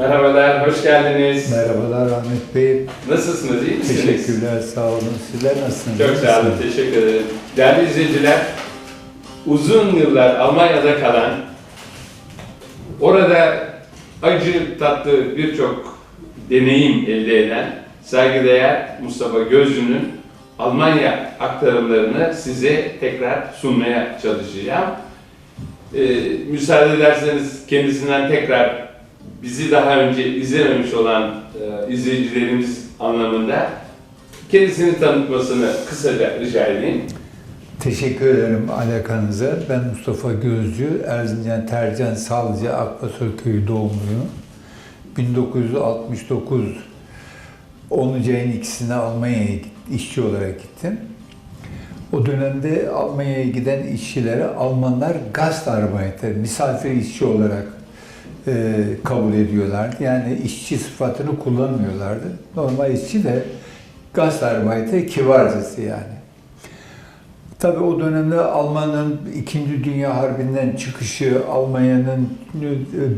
Merhabalar, hoş geldiniz. Merhabalar Ahmet Bey. Nasılsınız, iyi misiniz? Teşekkürler, sağ olun. Sizler nasılsınız? Çok sağ olun, teşekkür ederim. Değerli izleyiciler, uzun yıllar Almanya'da kalan, orada acı tatlı birçok deneyim elde eden saygıdeğer Mustafa Gözcü'nün Almanya aktarımlarını size tekrar sunmaya çalışacağım. Ee, müsaade ederseniz kendisinden tekrar bizi daha önce izlememiş olan e, izleyicilerimiz anlamında kendisini tanıtmasını kısaca rica edeyim. Teşekkür ederim alakanıza. Ben Mustafa Gözcü, Erzincan Tercan Salcı Akbasoy Köyü doğumluyum. 1969 10. ayın ikisine Almanya'ya işçi olarak gittim. O dönemde Almanya'ya giden işçilere Almanlar Gastarbeiter, misafir işçi olarak e, kabul ediyorlardı. Yani işçi sıfatını kullanmıyorlardı. Normal işçi de Gastarbeiter kibarcası yani. Tabii o dönemde Alman'ın İkinci Dünya Harbi'nden çıkışı, Almanya'nın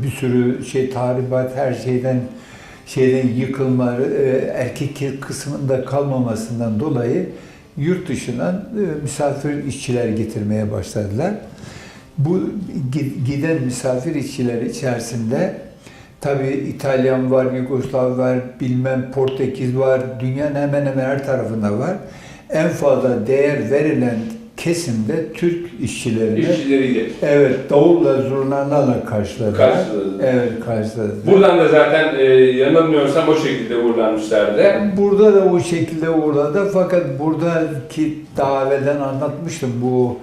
bir sürü şey tahribat, her şeyden şeyden yıkılma, e, erkek kısmında kalmamasından dolayı yurt dışından e, misafir işçiler getirmeye başladılar. Bu gi- giden misafir işçiler içerisinde tabii İtalyan var, Yugoslav var, bilmem Portekiz var, dünyanın hemen hemen her tarafında var. En fazla değer verilen kesimde Türk işçilerine İşçileriyle. evet davulla zurnalarla karşıladılar. Karşıladı. Evet karşıladılar. Buradan da zaten e, yanılmıyorsam o şekilde uğurlanmışlardı. Burada da o şekilde uğradı fakat buradaki daha evvelden anlatmıştım bu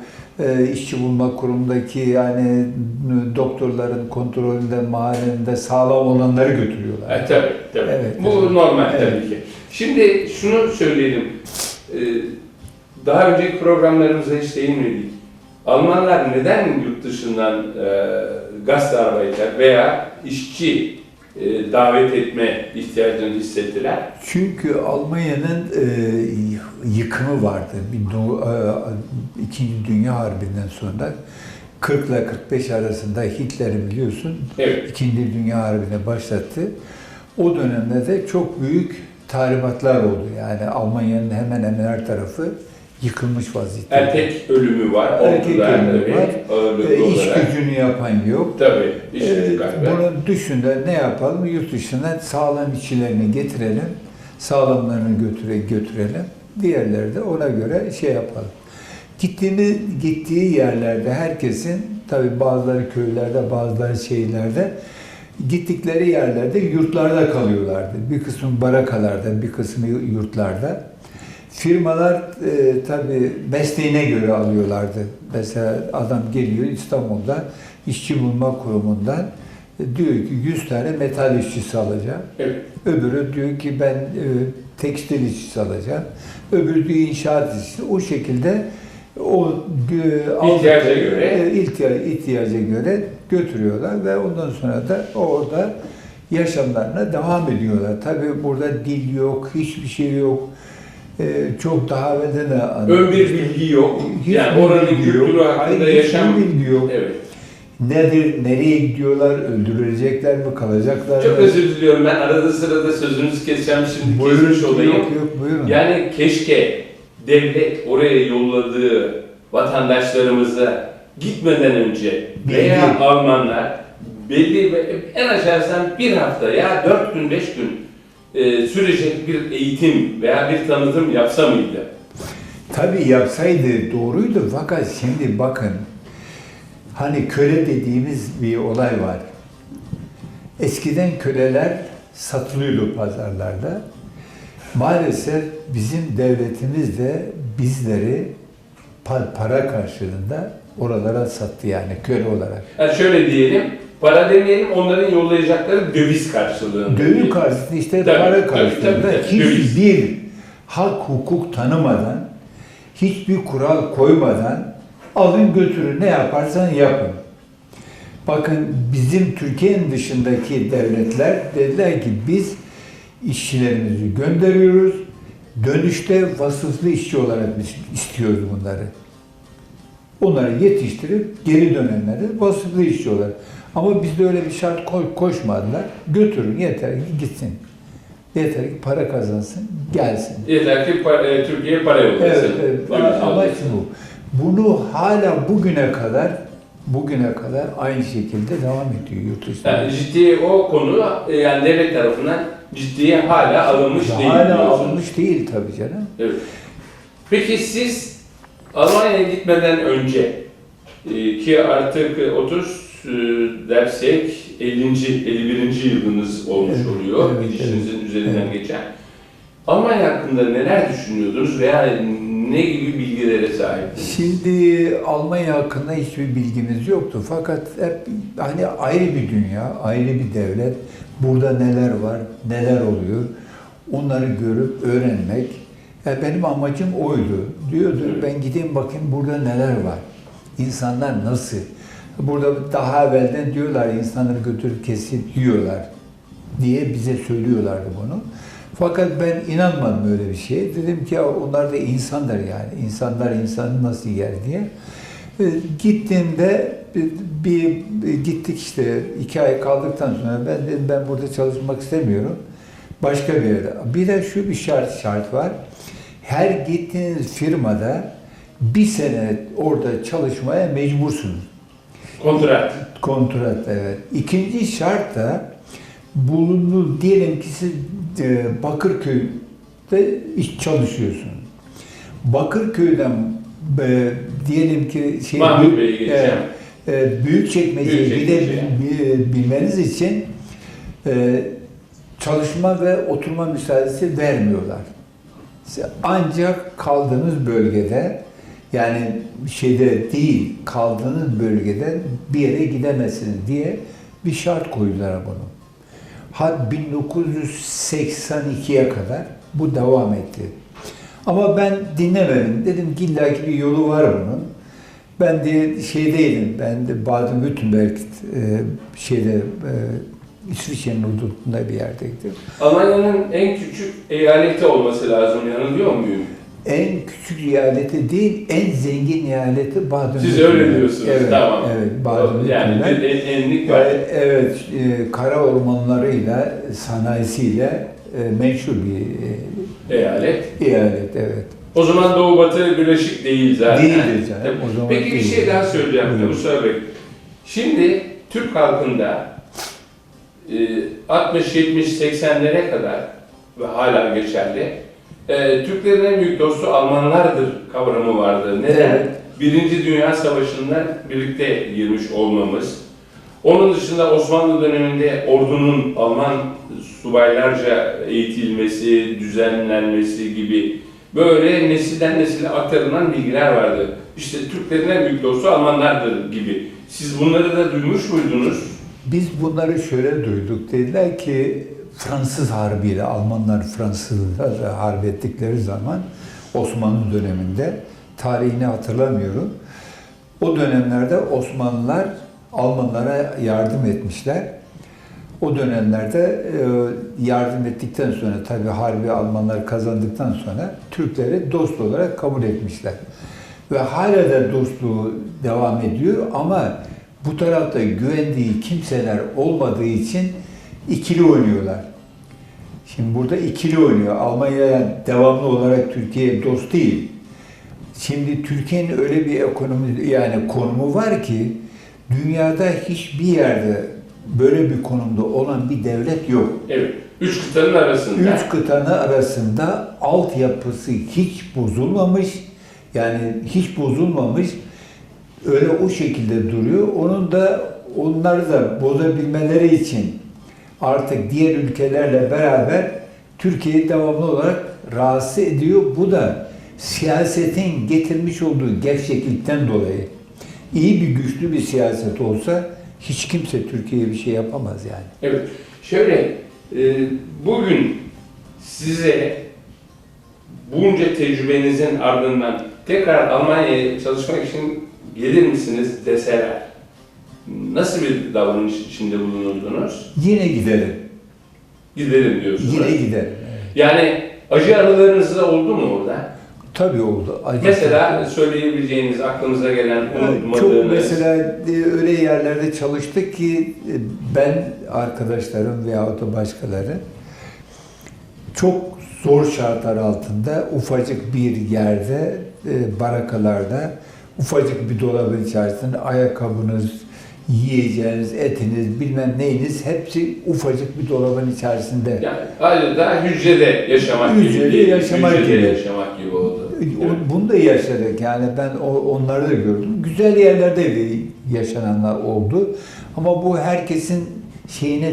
işçi bulma kurumundaki yani doktorların kontrolünde mahallinde sağlam olanları götürüyorlar. E, tabii, tabii. Evet, Bu evet. normal Evet. tabii ki. Şimdi şunu söyleyelim. E, daha önceki programlarımıza hiç değinmedik. Almanlar neden yurt dışından e, Gastarbeiter veya işçi e, davet etme ihtiyacını hissettiler? Çünkü Almanya'nın e, yıkımı vardı. E, İkinci Dünya Harbi'nden sonra 40 ile 45 arasında Hitler'i biliyorsun Evet. İkinci Dünya Harbi'ne başlattı. O dönemde de çok büyük tahribatlar oldu. Yani Almanya'nın hemen hemen her tarafı yıkılmış vaziyette. Erkek ölümü var. Erkek ölümü var. E, iş olarak. gücünü yapan yok. Tabii. iş kaybı. Bunu düşünde ne yapalım? Yurt dışından sağlam işçilerini getirelim. Sağlamlarını götüre, götürelim. Diğerleri de ona göre şey yapalım. Gittiğini, gittiği yerlerde herkesin, tabi bazıları köylerde, bazıları şehirlerde, gittikleri yerlerde yurtlarda kalıyorlardı. Bir kısmı barakalarda, bir kısmı yurtlarda. Firmalar e, tabi mesleğine göre alıyorlardı. Mesela adam geliyor İstanbul'da işçi bulma kurumundan e, diyor ki 100 tane metal işçisi alacağım. Evet. Öbürü diyor ki ben e, tekstil işçisi alacağım. Öbürü diyor inşaat işçisi. O şekilde o e, İhtiyaca göre. e, ihtiya- ihtiyaca göre götürüyorlar ve ondan sonra da orada yaşamlarına devam ediyorlar. Tabii burada dil yok, hiçbir şey yok. E, çok daha evvelden de Ön bir bilgi yok. Hiçbir yani oranın kültürü hakkında Hayır, yaşam... bilgi yok. Evet. Nedir, nereye gidiyorlar, öldürülecekler mi, kalacaklar Çok mı? özür diliyorum ben arada sırada sözünüzü keseceğim şimdi Buyurun, kesmiş olayım. Yok yok buyurun. Yani keşke devlet oraya yolladığı vatandaşlarımıza gitmeden önce veya Bilgi. Almanlar belli en aşağısından bir hafta ya dört gün beş gün e, sürecek bir eğitim veya bir tanıtım yapsa mıydı? Tabii yapsaydı doğruydu fakat şimdi bakın hani köle dediğimiz bir olay var. Eskiden köleler satılıyordu pazarlarda. Maalesef bizim devletimiz de bizleri pa- para karşılığında oralara sattı yani köle olarak. Yani şöyle diyelim, para demeyelim onların yollayacakları döviz karşılığında. Dövüm diyelim. karşısında işte Tabii, para karşılığında tabii, tabii. Döviz. hiçbir hak hukuk tanımadan, hiçbir kural koymadan alın götürün ne yaparsan yapın. Bakın bizim Türkiye'nin dışındaki devletler dediler ki biz işçilerimizi gönderiyoruz. Dönüşte vasıflı işçi olarak biz istiyoruz bunları. Onları yetiştirip geri dönenleri vasıflı işçi olarak. Ama bizde öyle bir şart koy- koşmadılar. Götürün yeter ki gitsin. Yeter ki para kazansın, gelsin. Yeter ki pa- e, Türkiye'ye para yollasın. Evet, evet. Şey Amaç bu. Bunu hala bugüne kadar bugüne kadar aynı şekilde devam ediyor yurt dışında. Yani ciddi o konu e, yani devlet tarafından ciddiye hala alınmış değil. hala diyorsunuz. alınmış değil tabii canım. Evet. Peki siz Almanya'ya gitmeden önce e, ki artık 30 e, dersek 50. 51. yılınız olmuş oluyor evet, gidişinizin evet, üzerinden evet. geçen. Almanya hakkında neler düşünüyordunuz veya ne gibi bilgilere sahiptiniz? Şimdi Almanya hakkında hiçbir bilgimiz yoktu. Fakat hep hani ayrı bir dünya, ayrı bir devlet. Burada neler var, neler oluyor. Onları görüp öğrenmek. Ya benim amacım oydu. Diyordu Evet. ben gideyim bakayım burada neler var. İnsanlar nasıl? Burada daha evvelden diyorlar insanları götürüp kesip yiyorlar diye bize söylüyorlardı bunu. Fakat ben inanmadım öyle bir şeye. Dedim ki ya onlar da insanlar yani. İnsanlar insanı nasıl yer diye. E, Gittiğimde bir, bir- bir gittik işte iki ay kaldıktan sonra ben dedim ben burada çalışmak istemiyorum. Başka bir yerde. Bir de şu bir şart şart var. Her gittiğiniz firmada bir sene orada çalışmaya mecbursunuz. Kontrat. Kontrat evet. İkinci şart da bulunduğu diyelim ki siz e, Bakırköy'de iş çalışıyorsunuz. Bakırköy'den e, diyelim ki şey Mahmut Bey'e geçeceğim. e, Büyükçekmece'ye Büyükçekmece. gidebilmeniz için e, çalışma ve oturma müsaadesi vermiyorlar. Siz Ancak kaldığınız bölgede yani şeyde değil kaldığınız bölgeden bir yere gidemezsiniz diye bir şart koydular bunu. Ha 1982'ye kadar bu devam etti. Ama ben dinlemedim. Dedim ki illaki bir yolu var bunun. Ben de şeydeydim. Ben de Baden-Württemberg e, şeyde e, İsviçre'nin hududunda bir yerdeydim. Almanya'nın en küçük eyaleti olması lazım. Yanılıyor muyum? En küçük eyaleti değil, en zengin eyaleti Baden-Württemberg. Siz öyle diyorsunuz. Evet, tamam. evet Yani Baden-Württemberg. bir en- enlik var. Evet, evet e, kara ormanlarıyla, sanayisiyle e, meşhur bir Eyalet. e, eyalet, evet. O zaman Doğu Batı birleşik değil zaten. Değildir canım, o zaman Peki bir değil. şey daha söyleyeceğim Buyurun. Mustafa Bey. Şimdi Türk halkında e, 60-70-80'lere kadar ve hala geçerli e, Türklerin en büyük dostu Almanlardır kavramı vardı. Neden? Evet. Birinci Dünya Savaşı'nda birlikte girmiş olmamız. Onun dışında Osmanlı döneminde ordunun Alman subaylarca eğitilmesi, düzenlenmesi gibi böyle nesilden nesile aktarılan bilgiler vardı. İşte Türklerin en büyük dostu Almanlardır gibi. Siz bunları da duymuş muydunuz? Biz bunları şöyle duyduk. Dediler ki Fransız Harbi'yle Almanlar Fransızlarla harp ettikleri zaman Osmanlı döneminde tarihini hatırlamıyorum. O dönemlerde Osmanlılar Almanlara yardım etmişler. O dönemlerde e, yardım ettikten sonra tabii harbi Almanlar kazandıktan sonra Türkleri dost olarak kabul etmişler. Ve hala da dostluğu devam ediyor ama bu tarafta güvendiği kimseler olmadığı için ikili oynuyorlar. Şimdi burada ikili oynuyor. Almanya devamlı olarak Türkiye dost değil. Şimdi Türkiye'nin öyle bir ekonomi yani konumu var ki dünyada hiçbir yerde böyle bir konumda olan bir devlet yok. Evet. Üç kıtanın arasında. Üç kıtanın arasında altyapısı hiç bozulmamış. Yani hiç bozulmamış. Öyle o şekilde duruyor. Onun da onları da bozabilmeleri için artık diğer ülkelerle beraber Türkiye'yi devamlı olarak rahatsız ediyor. Bu da siyasetin getirmiş olduğu gevşeklikten dolayı. İyi bir güçlü bir siyaset olsa hiç kimse Türkiye'ye bir şey yapamaz yani. Evet. Şöyle, e, bugün size bunca tecrübenizin ardından tekrar Almanya'ya çalışmak için gelir misiniz deseler, nasıl bir davranış içinde bulunurdunuz? Yine gidelim. Giderim diyorsunuz. Yine gidelim. evet. Yani acı anılarınız da oldu mu orada? Tabii oldu. Acı Mesela söyleyebileceğiniz, aklınıza gelen, unutmadığınız... Çok mesela e, öyle yerlerde çalıştık ki e, ben arkadaşlarım veyahut da başkaları çok zor şartlar altında ufacık bir yerde e, barakalarda ufacık bir dolabın içerisinde ayakkabınız, yiyeceğiniz, etiniz, bilmem neyiniz hepsi ufacık bir dolabın içerisinde. Yani adeta hücrede yaşamak Hücrede gibi. yaşamak hücrede gibi. yaşamak gibi oldu. Bunu da yaşadık yani ben onları da gördüm. Güzel yerlerde de yaşananlar oldu. Ama bu herkesin şeyine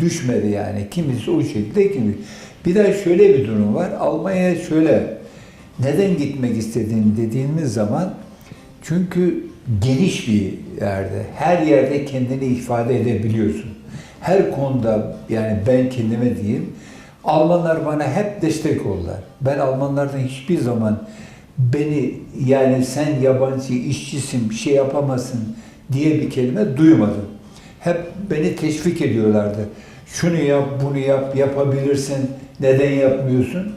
düşmedi yani. Kimisi o şekilde kimi. Bir de şöyle bir durum var. Almanya'ya şöyle neden gitmek istediğini dediğimiz zaman çünkü geniş bir yerde. Her yerde kendini ifade edebiliyorsun. Her konuda yani ben kendime diyeyim Almanlar bana hep destek oldular. Ben Almanlardan hiçbir zaman beni yani sen yabancı işçisin bir şey yapamazsın diye bir kelime duymadım. Hep beni teşvik ediyorlardı. Şunu yap, bunu yap, yapabilirsin, neden yapmıyorsun?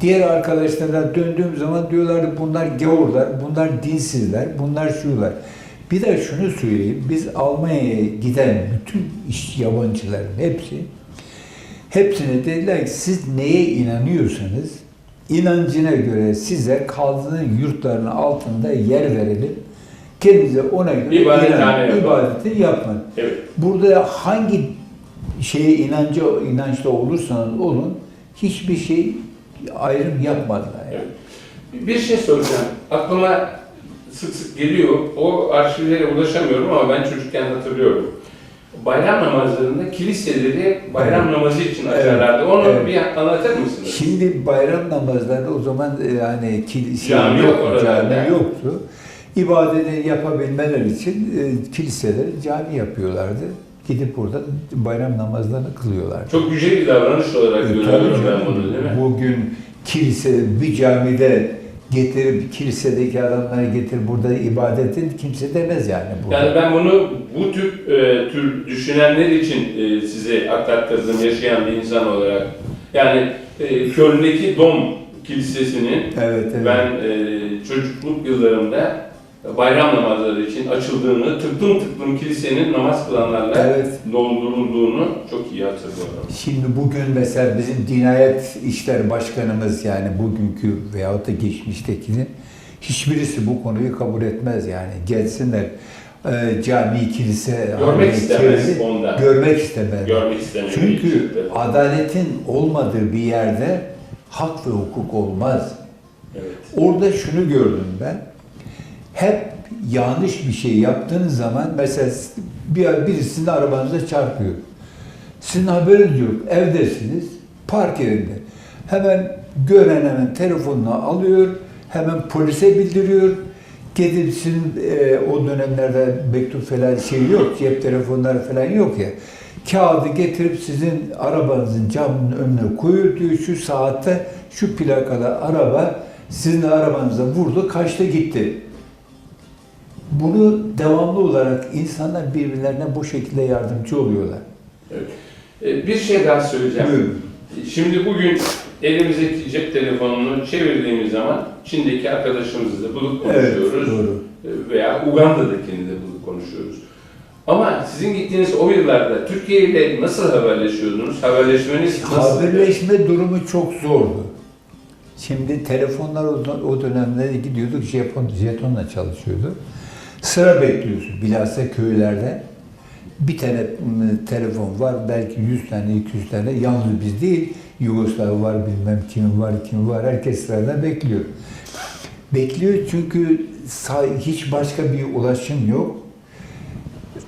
Diğer arkadaşlara döndüğüm zaman diyorlardı bunlar gavurlar, bunlar dinsizler, bunlar şular. Bir de şunu söyleyeyim, biz Almanya'ya giden bütün iş yabancıların hepsi Hepsine dediler ki siz neye inanıyorsanız inancına göre size kaldığınız yurtların altında yer verelim. Kendinize ona göre İbadethane inanın, yapın. ibadeti yapın. Evet. Burada hangi şeye inancı inançta olursanız olun hiçbir şey ayrım yapmadılar. Yani. Evet. Bir şey soracağım. Aklıma sık sık geliyor. O arşivlere ulaşamıyorum ama ben çocukken hatırlıyorum. Bayram namazlarında kiliseleri bayram namazı için Evet. açarlardı. Onu Evet. bir anlatır mısınız? Şimdi bayram namazlarında o zaman e, yani kilise Cami yok oralarda. cami yoktu. İbadeti yapabilmeler için e, kiliseler cami yapıyorlardı. Gidip burada bayram namazlarını kılıyorlardı. Çok yüce bir davranış olarak E, görüyorum ben bunu değil mi? Bugün kilise bir camide getirip kilisedeki adamları getir burada ibadetin kimse demez yani burada. Yani ben bunu bu tür e, tür düşünenler için e, size aktarttırdım yaşayan bir insan olarak. Yani e, Köln'deki Dom Kilisesi'nin evet evet. ben e, çocukluk yıllarımda bayram namazları için açıldığını, tıklım tıklım kilisenin namaz kılanlarla Evet. doldurulduğunu çok iyi hatırlıyorum. Şimdi bugün mesela bizim Dinayet İşler Başkanımız yani bugünkü veyahut da geçmiştekinin hiçbirisi bu konuyu kabul etmez yani. Gelsinler e, cami, kilise, Görmek istemez kilise- ondan. Görmek istemez. Görmek istemiyorum. Çünkü adaletin olmadığı bir yerde hak ve hukuk olmaz. Evet. Orada şunu gördüm ben. Hep yanlış bir şey yaptığınız zaman mesela bir birisinin arabanıza çarpıyor. Sizin haberiniz yok. Evdesiniz. Park yerinde. Hemen gören hemen telefonunu alıyor. Hemen polise bildiriyor. Gidip sizin e, o dönemlerde mektup falan şey yok. Cep telefonları falan yok ya. Kağıdı getirip sizin arabanızın camının önüne koyuyor diyor. Şu saatte şu plakalı araba sizin arabanıza vurdu. Kaçta gitti. Bunu devamlı olarak insanlar birbirlerine bu şekilde yardımcı oluyorlar. E, bir şey daha söyleyeceğim. Buyurun. Şimdi bugün elimizdeki cep telefonunu çevirdiğimiz zaman Çin'deki arkadaşımızla bulup Evet, konuşuyoruz. doğru. E, Veya Uganda'dakini de bulup konuşuyoruz. Ama sizin gittiğiniz o yıllarda Türkiye ile nasıl haberleşiyordunuz? Haberleşmeniz nasıl? Haberleşme durumu çok zordu. Şimdi telefonlar o, o dönemde gidiyorduk Japon, jetonla çalışıyordu. Sıra bekliyorsun bilhassa köylerde. Bir tane telefon var belki 100 tane 200 tane yalnız biz değil Yugoslav var bilmem kim var kim var herkes sırada bekliyor. Bekliyor çünkü hiç başka bir ulaşım yok.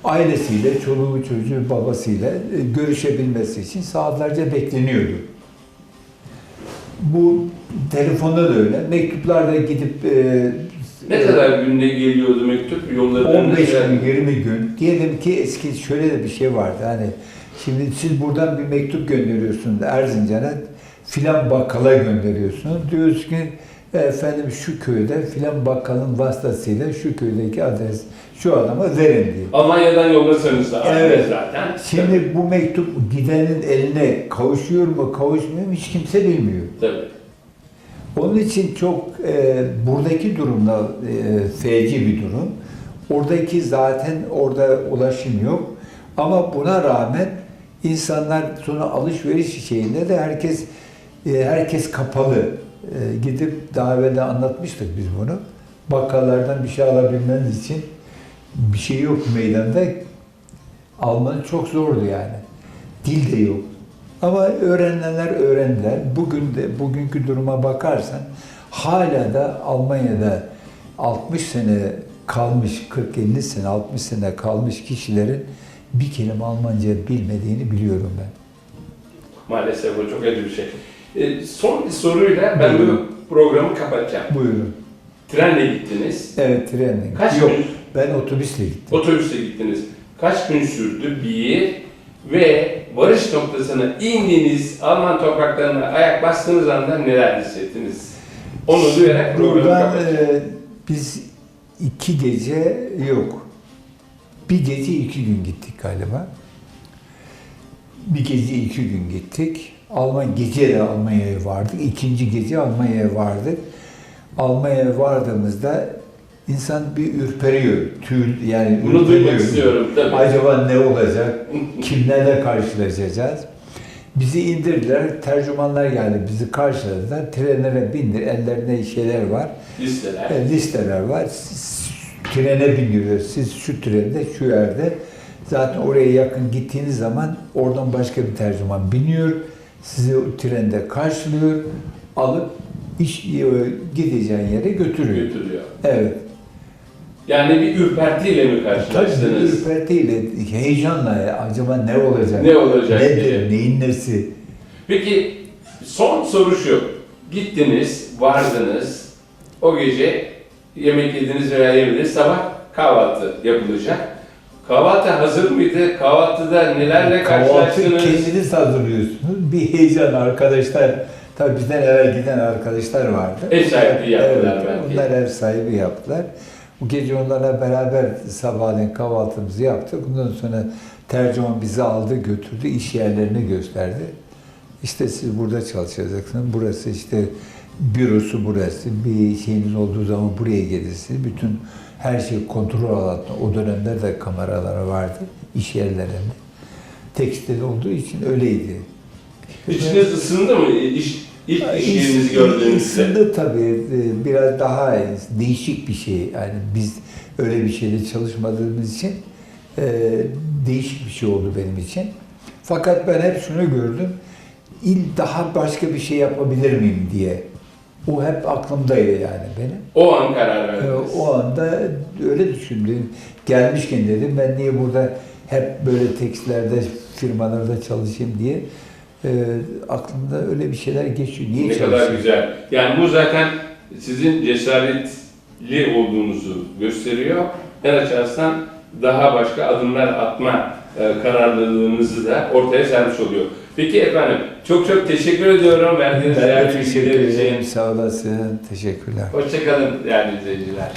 Ailesiyle, çoluğu çocuğu babasıyla e, görüşebilmesi için saatlerce bekleniyordu. Bu telefonda da öyle. Mektuplarda gidip e, Ne kadar günde geliyordu mektup? Yolladığınız 15 yer- gün, 20 gün. Diyelim ki eski şöyle de bir şey vardı. Hani şimdi siz buradan bir mektup gönderiyorsunuz Erzincan'a filan bakkala gönderiyorsunuz. Diyoruz ki efendim şu köyde filan bakkalın vasıtasıyla şu köydeki adres şu adama verin diye. Almanya'dan yollasanız da Evet. zaten. Şimdi bu mektup gidenin eline kavuşuyor mu kavuşmuyor mu hiç kimse bilmiyor. Tabii. Onun için çok e, buradaki durumda e, feci bir durum. Oradaki zaten orada ulaşım yok. Ama buna rağmen insanlar sonra alışveriş şeyinde de herkes e, herkes kapalı. E, gidip daha evvel de anlatmıştık biz bunu. Bakkallardan bir şey alabilmeniz için bir şey yok meydanda. Almanı çok zordu yani. Dil de yok. Ama öğrenenler öğrendiler. Bugün de bugünkü duruma bakarsan hala da Almanya'da 60 sene kalmış, 40-50 sene, 60 sene kalmış kişilerin bir kelime Almanca bilmediğini biliyorum ben. Maalesef o çok acı bir şey. E, son bir soruyla ben Buyurun. bu programı kapatacağım. Buyurun. Trenle gittiniz. Evet trenle. Kaç Yok, gün ben otobüsle gittim. otobüsle gittiniz? Kaç gün sürdü? Bir ve varış noktasına indiniz, Alman topraklarına ayak bastığınız anda neler hissettiniz? Onu duyarak programı Buradan e, biz iki gece yok. Bir gece iki gün gittik galiba. Bir gece iki gün gittik. Alman gece de Almanya'ya vardık. İkinci gece Almanya'ya vardık. Almanya'ya vardığımızda insan bir ürperiyor. Tüy yani Bunu duymak istiyorum tabii. Acaba ne olacak? Kimlerle karşılaşacağız? Bizi indirdiler, tercümanlar geldi, bizi karşıladılar. Trenlere bindir, ellerinde şeyler var, Listeler. e, listeler var. Siz trene bindiriyor. Siz şu trende, şu yerde. Zaten oraya yakın gittiğiniz zaman oradan başka bir tercüman biniyor. Sizi trende karşılıyor, alıp iş e, gideceğin yere götürüyor. götürüyor. Evet. Yani bir ürpertiyle mi karşılaştınız? ürpertiyle, heyecanla ya, acaba ne olacak? Ne olacak Nedir, diye. neyin nesi? Peki son soru şu. Gittiniz, vardınız. O gece yemek yediniz veya yemediniz. Sabah kahvaltı yapılacak. Kahvaltı hazır mıydı? Kahvaltıda nelerle Kahvaltı karşılaştınız? kendiniz hazırlıyorsunuz. Bir heyecan arkadaşlar, tabii bizden evvel giden arkadaşlar vardı. Ev sahipliği yaptılar evet, belki. Onlar ev sahibi yaptılar. Bu gece onlarla beraber sabahleyin kahvaltımızı yaptık. Ondan sonra tercüman bizi aldı, götürdü, iş yerlerini gösterdi. İşte siz burada çalışacaksınız. Burası işte bürosu burası. Bir şeyiniz olduğu zaman buraya gelirsiniz. Bütün her şey kontrol altında. O dönemler de kameralar vardı iş yerlerinde. Tekstil olduğu için öyleydi. İçiniz ısındı mı? İş, ilk iş İs- yerinizi gördüğünüzde. ısındı tabii. Ee, Biraz daha değişik bir şey. Yani biz öyle bir şeyde çalışmadığımız için e, değişik bir şey oldu benim için. Fakat ben hep şunu gördüm. İl daha başka bir şey yapabilir miyim diye. O hep aklımdaydı yani benim. O an karar Ee, verdiniz. O anda öyle düşündüm. Gelmişken dedim ben niye burada hep böyle tekstillerde, firmalarda çalışayım diye e, aklımda öyle bir şeyler geçiyor. Niye ne kadar güzel. Yani bu zaten sizin cesaretli olduğunuzu gösteriyor. En açarsan daha başka adımlar atma e, kararlılığınızı da ortaya sermiş oluyor. Peki efendim, çok çok teşekkür ediyorum verdiğiniz değerli bilgiler için. Sağ olasın. Teşekkürler. Hoşçakalın değerli izleyiciler.